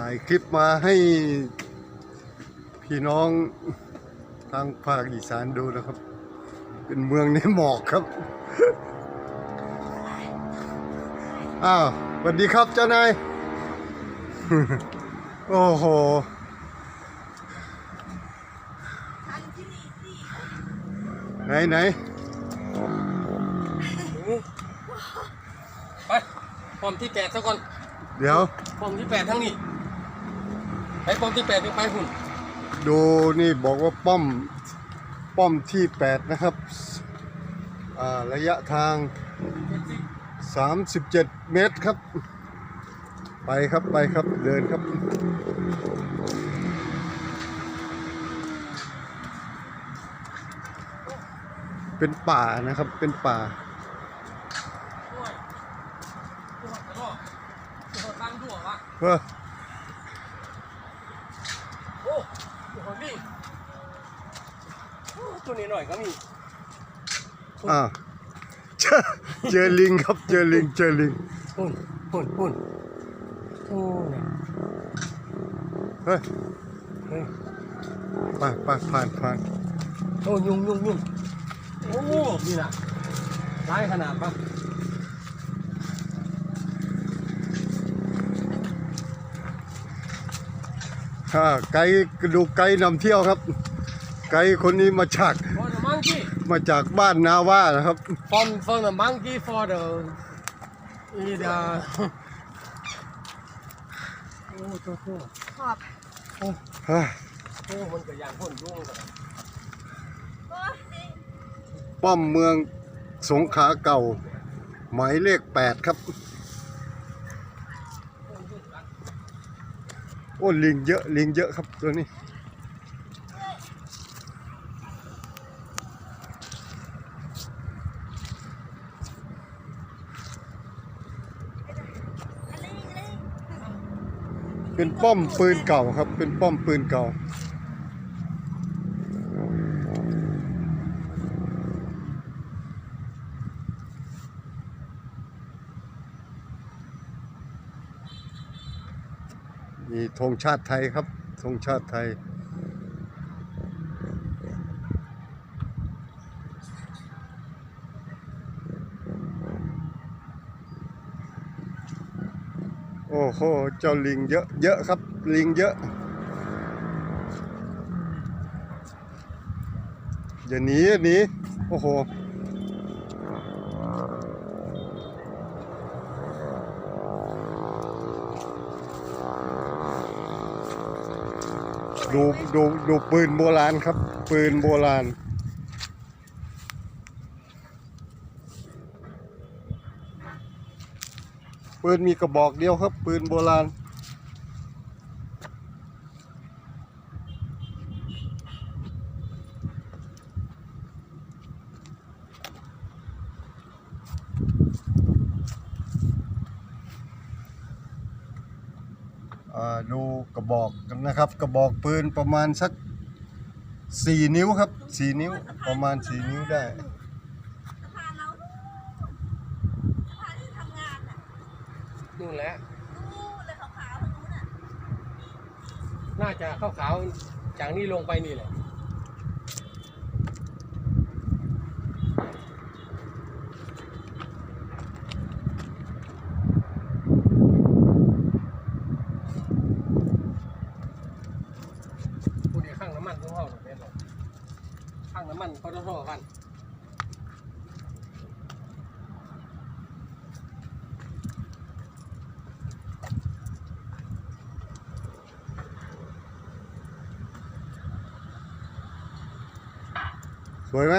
ถ่ายคลิปมาให้พี่น้องทางภาคอีสานดูนะครับ เป็นเมืองในหมอกครับ อ้าวสวัสดีครับเจ้านาย โอ้โหไหนไหนไปปอมที่แปดซะก่อน เดี๋ยวปอมที่แปดทั้งนี้ ไปปอมที่แปดไปไปหุ่นดูนี่บอกว่าป้อมป้อมที่ 8 นะครับอ่าระยะทาง 37 เมตรครับ ไปครับไปครับเดินครับ เป็นป่านะครับเป็นป่าด้วยตัวหัวตัวตัวตั้งตัววะเฮ้อ โอ้ตัวหัวนี่โอ้ ตัวนี้หน่อยก็มีอ่าเจอเจอลิงครับเจอลิงเจอลิงหุ่นหุ่นหุ่นโอ้เนี่ยเฮ้ยเฮ้ยไปไปผ่านผ่านโอ้ยุงยุงยุงโอ้นี่นะร้ายขนาดปะอ่าไกด์ดูไกด์นำเที่ยวครับ ไกด์คนนี้มาจาก for the monkey มาจากบ้านนาว่านะครับ from from the monkey for the is the โอ้ตัวตัวขอบเฮ้ยโอ้มันก็อย่างพ่นยุงกันโอ้ยนี่ป้อมเมืองสงขลาเก่า หมายเลขแปดครับ โอ้ลิงเยอะลิงเยอะครับตัวนี้ อะไรอะไร เป็นป้อมปืนเก่าครับ เป็นป้อมปืนเก่า มีธงชาติไทยครับธงชาติไทย อ้โห เจ้าลิงเยอะเยอะครับ ลิงเยอะ อย่าหนีอย่าหนีโอ้โหดูดูดูปืนโบราณครับ ปืนโบราณ ปืนมีกระบอกเดียวครับ ปืนโบราณอ่าดูกระบอกกันนะครับ กระบอกปืนประมาณสักสี่นิ้วครับสี่นิ้วประมาณสี่นิ้วได้ สะพานเรานู่นสะพานที่ทำงานน่ะ นู่นแหละนู่นเลยขาวๆทางนู้นน่ะน่าจะขาวๆจากนี่ลงไปนี่แหละผู้เดียวข้างน้ำมันต้องเข้าหรอกแม่นหรอกข้างน้ำมันเขาต้องเข้ากัน สวยไหม